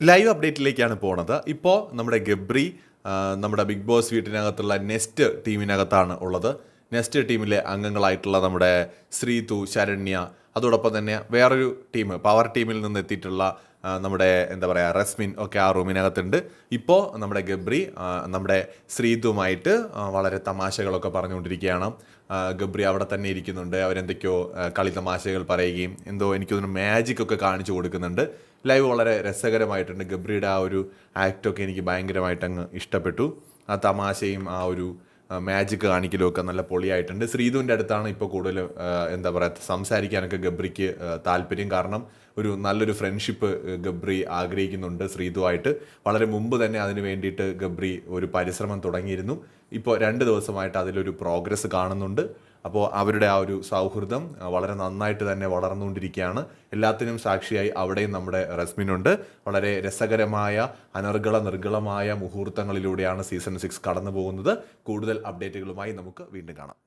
Live അപ്ഡേറ്റിലേക്കാണ് പോണത്. ഇപ്പോൾ നമ്മുടെ ഗബ്രി നമ്മുടെ ബിഗ് ബോസ് വീട്ടിനകത്തുള്ള നെസ്റ്റ് ടീമിനകത്താണ് ഉള്ളത്. നെസ്റ്റ് ടീമിലെ അംഗങ്ങളായിട്ടുള്ള നമ്മുടെ ശ്രീതു ശരണ്യ അതോടൊപ്പം തന്നെ വേറൊരു ടീം പവർ ടീമിൽ നിന്ന് എത്തിയിട്ടുള്ള നമ്മുടെ എന്താ പറയുക റസ്മിൻ ഒക്കെ ആ റൂമിനകത്തുണ്ട്. ഇപ്പോൾ നമ്മുടെ ഗബ്രി നമ്മുടെ ശ്രീതുമായിട്ട് വളരെ തമാശകളൊക്കെ പറഞ്ഞുകൊണ്ടിരിക്കുകയാണ്. ഗബ്രി അവിടെ തന്നെ ഇരിക്കുന്നുണ്ട്. അവരെന്തൊക്കെയോ കളി തമാശകൾ പറയുകയും എന്തോ എനിക്ക് തോന്നുന്നു മാജിക് ഒക്കെ കാണിച്ചു കൊടുക്കുന്നുണ്ട്. ലൈവ് വളരെ രസകരമായിട്ടുണ്ട്. ഗബ്രിയുടെ ആ ഒരു ആക്റ്റൊക്കെ എനിക്ക് ഭയങ്കരമായിട്ട് അങ്ങ് ഇഷ്ടപ്പെട്ടു. ആ തമാശയും ആ ഒരു മാജിക് കാണിക്കലും ഒക്കെ നല്ല പൊളിയായിട്ടുണ്ട്. ശ്രീധുവിന്റെ അടുത്താണ് ഇപ്പോൾ കൂടുതൽ എന്താ പറയുക സംസാരിക്കാനൊക്കെ ഗബ്രിക്ക് താല്പര്യം. കാരണം ഒരു നല്ലൊരു ഫ്രണ്ട്ഷിപ്പ് ഗബ്രി ആഗ്രഹിക്കുന്നുണ്ട് ശ്രീധുവായിട്ട്. വളരെ മുമ്പ് തന്നെ അതിന് വേണ്ടിയിട്ട് ഗബ്രി ഒരു പരിശ്രമം തുടങ്ങിയിരുന്നു. ഇപ്പോൾ രണ്ട് ദിവസമായിട്ട് അതിലൊരു പ്രോഗ്രസ് കാണുന്നുണ്ട്. അപ്പോൾ അവരുടെ ആ ഒരു സൗഹൃദം വളരെ നന്നായിട്ട് തന്നെ വളർന്നുകൊണ്ടിരിക്കുകയാണ്. എല്ലാത്തിനും സാക്ഷിയായി അവിടെയും നമ്മുടെ റസ്മിനുണ്ട് വളരെ രസകരമായ അനർഗള നിർഗളമായ മുഹൂർത്തങ്ങളിലൂടെയാണ് സീസൺ സിക്സ് കടന്നു പോകുന്നത് കൂടുതൽ അപ്ഡേറ്റുകളുമായി നമുക്ക് വീണ്ടും കാണാം.